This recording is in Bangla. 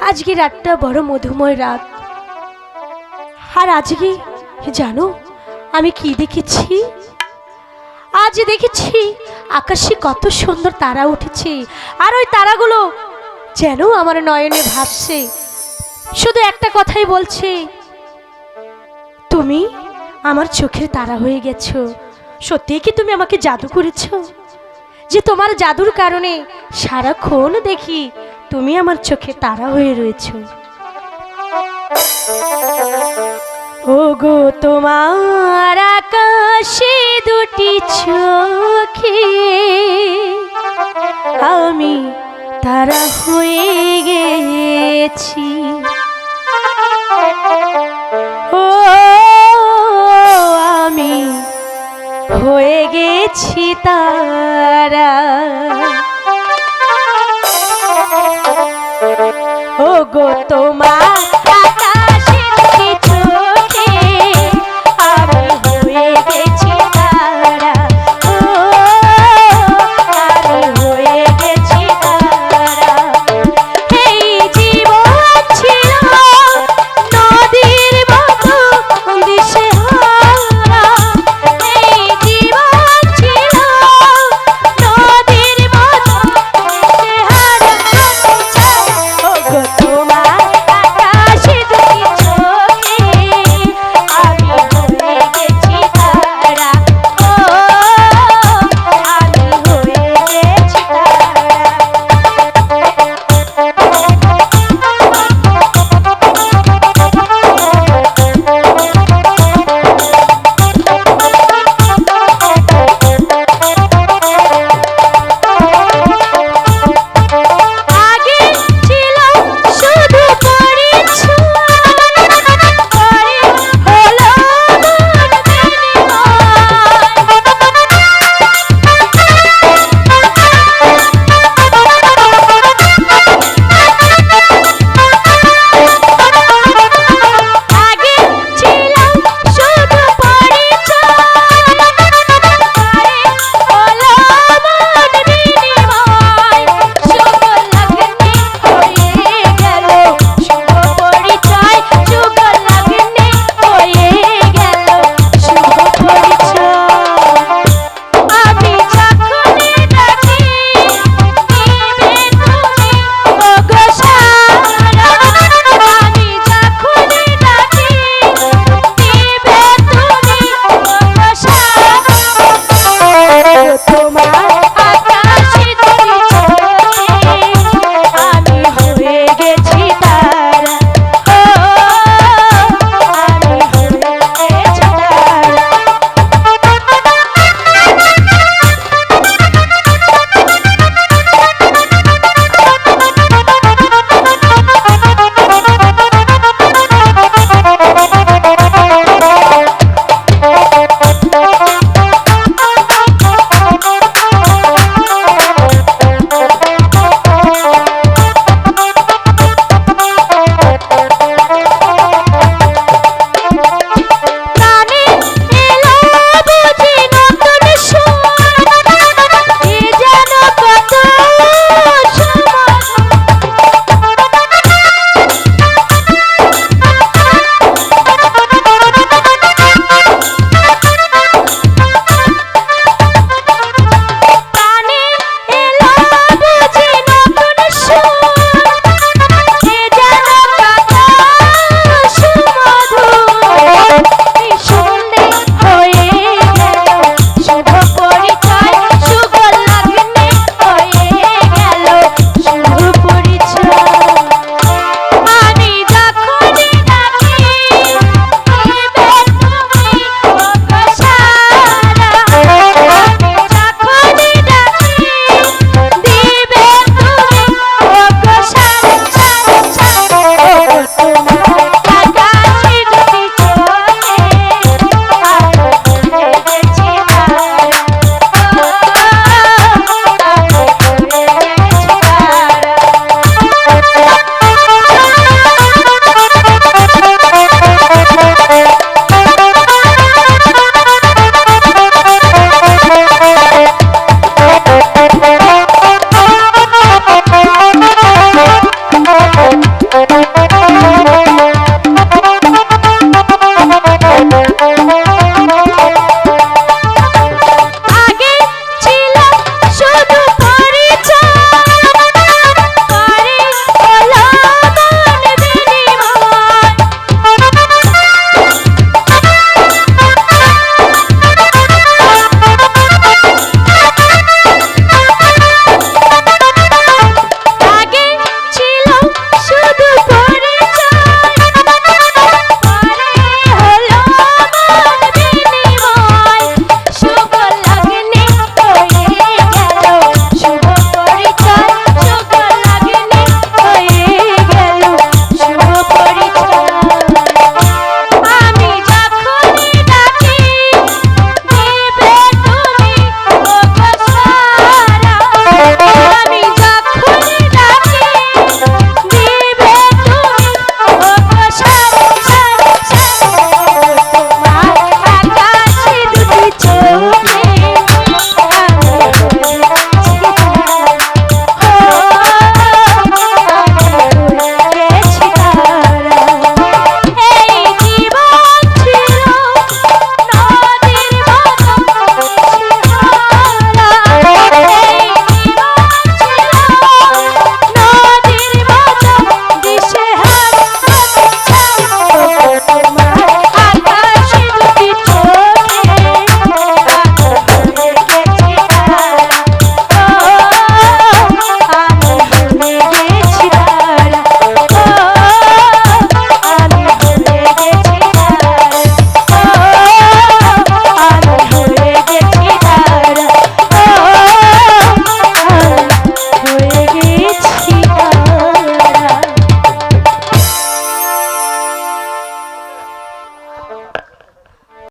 আজকে রাতটা বড় মধুময় রাত। আর আজকে, জানো, আমি কি দেখেছি? আজ দেখেছি আকাশে কত সুন্দর তারা উঠেছে। আর ওই তারাগুলো যেন আমার নয়নে ভাসছে। শুধু একটা কথাই বলছে, তুমি আমার চোখের তারা হয়ে গেছো। সত্যি কি তুমি আমাকে জাদু করেছ? যে তোমার জাদুর কারণে সারাক্ষণ দেখি তুমি আমার চোখে তারা হয়ে রয়েছো। ও গো তোমার আকাশে দুটি চোখে আমি তারা হয়ে গেছি। ও, আমি হয়ে গেছি তারা। গো তোমার